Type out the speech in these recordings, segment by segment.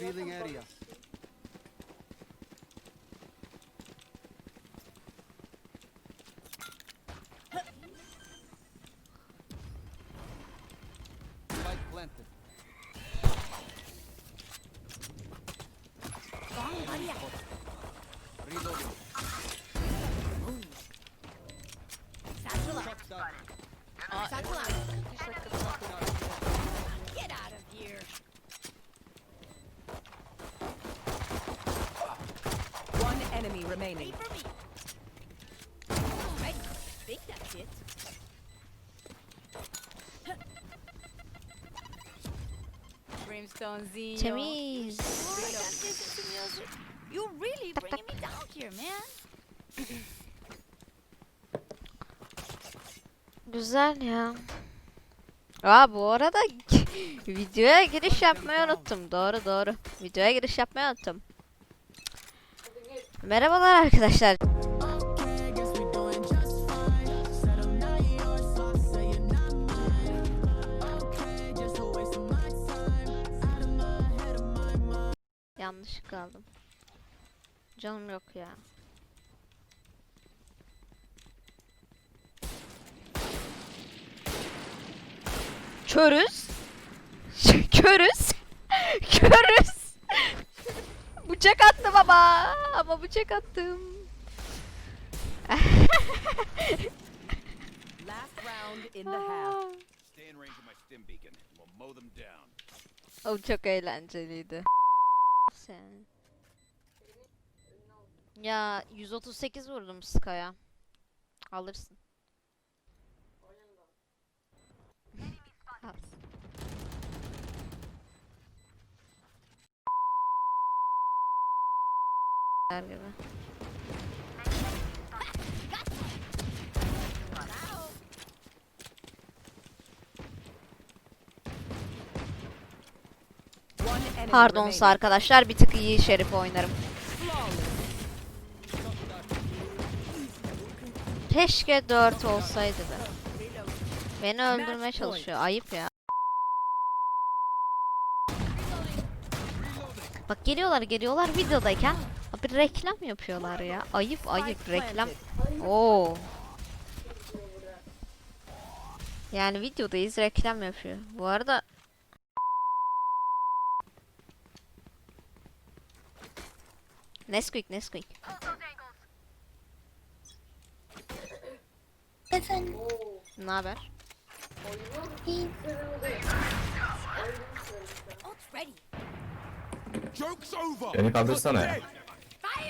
Revealing area. Remaining. Wait for me. I think that's it. Brimstone Zeno. Temiz. I music. You really bringing me down here, man. Güzel ya. Aa bu arada videoya giriş yapmayı unuttum. Doğru doğru. Videoya giriş yapmayı unuttum. Merhabalar arkadaşlar. Yanlış kaldım. Canım yok ya. Körüz. Körüz. Körüz. Bıçak attım ama. Ama bıçak attım. Last round in the half. Stay in range of my stim beacon. We'll mow them down. O çok eğlenceliydi. Sen. Ya 138 vurdum Sky'a. Alırsın. Gibi. One enemy Pardon remaining. arkadaşlar bir tık iyi şerif oynarım. Keşke 4 olsaydı be. Beni öldürmeye çalışıyor. Ayıp ya. Bak geliyorlar geliyorlar videodayken bir reklam yapıyorlar ya. Ayıp ayıp reklam. Oo. Yani videodayız reklam yapıyor. Bu arada Nesquik Nesquik. Efendim, Ne haber? iyi. Beni kaldırsana ya.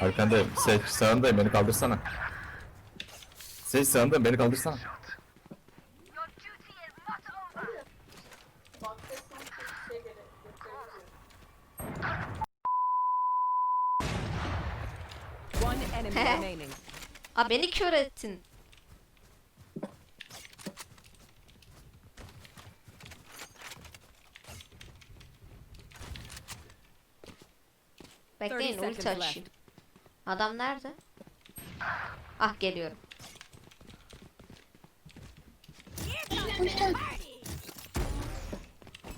Arkandayım. Seç sağındayım beni kaldırsana. Seç sağındayım beni kaldırsana. One enemy remaining. Aa beni kör ettin. Bekleyin 30 ulti açayım. Adam nerede? Ah geliyorum.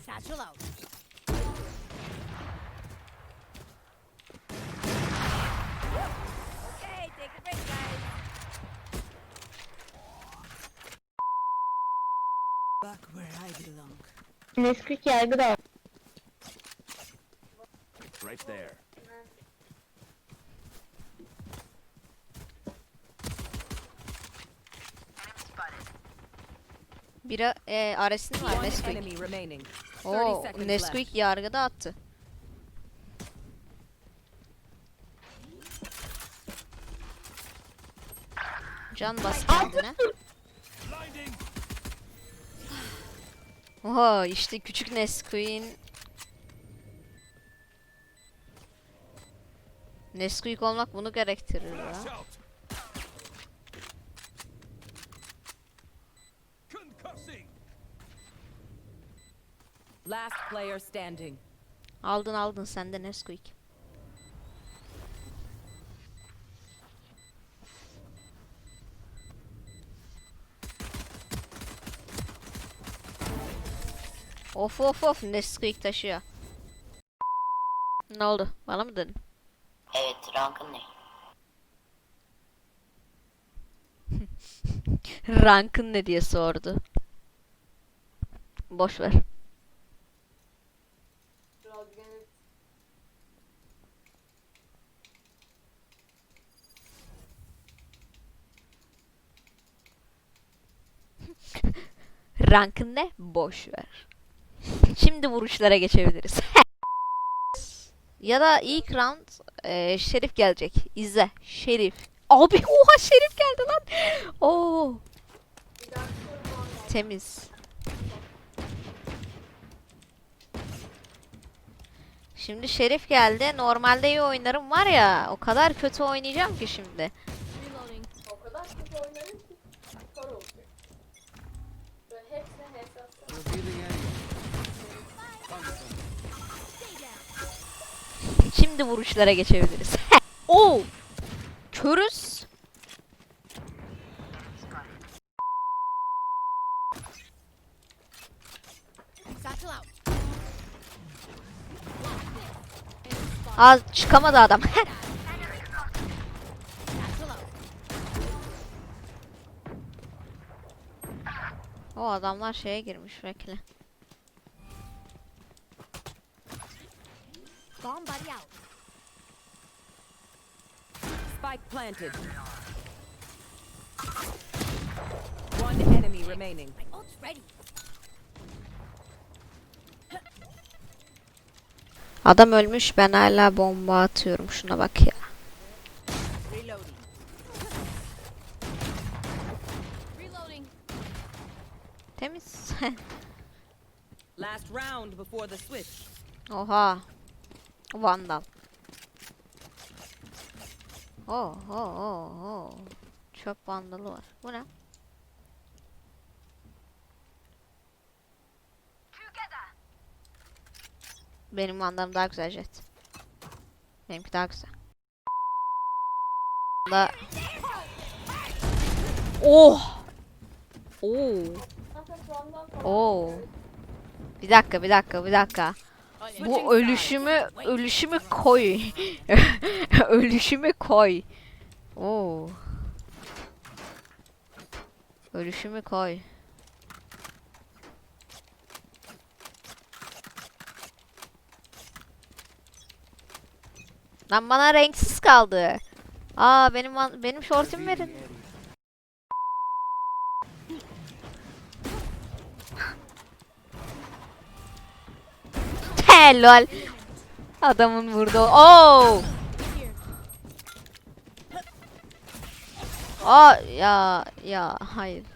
Satchel out. Okay, take a break, guys. Back where I belong. Nesquik yargı da var. Right there. Biri e, Ares'in var Nesquik. enemy remaining. 30 Oo Nesquik yargıda attı. Can bas kendine. Oha işte küçük Nesquik'in Nesquik olmak bunu gerektirir ya. Last player standing. Aldın aldın sen de Nesquik. Of of of Nesquik taşıyor. Ne oldu? Bana mı dedin? Evet rankın ne? Rankın ne diye sordu. Boş ver. Rankın ne? Boş ver. Şimdi vuruşlara geçebiliriz. ya da ilk round e, Şerif gelecek. İzle. Şerif. Abi oha Şerif geldi lan. Oo. Temiz. Şimdi Şerif geldi. Normalde iyi oynarım var ya. O kadar kötü oynayacağım ki şimdi. Şimdi vuruşlara geçebiliriz. Oo! Körüz. Az çıkamadı adam. O adamlar şeye girmiş bekle. Bomb. Spike planted. One enemy remaining. My ult's ready. Adam ölmüş ben hala bomba atıyorum şuna bak ya. Temiz. Last round before the switch. Oha. Vandal. Oh oh oh oh. Çöp vandalı var. Bu ne? Benim vandalım daha güzel jet. Benimki daha güzel. Da... Oh! Oo. Oo. Bir dakika, bir dakika, bir dakika. Bu ölüşümü ölüşümü koy. ölüşümü koy. Oo. Ölüşümü koy. Lan bana renksiz kaldı. Aa benim benim şortum verin. Lol. Adamın vurdu. Oo. Aa ya ya hayır.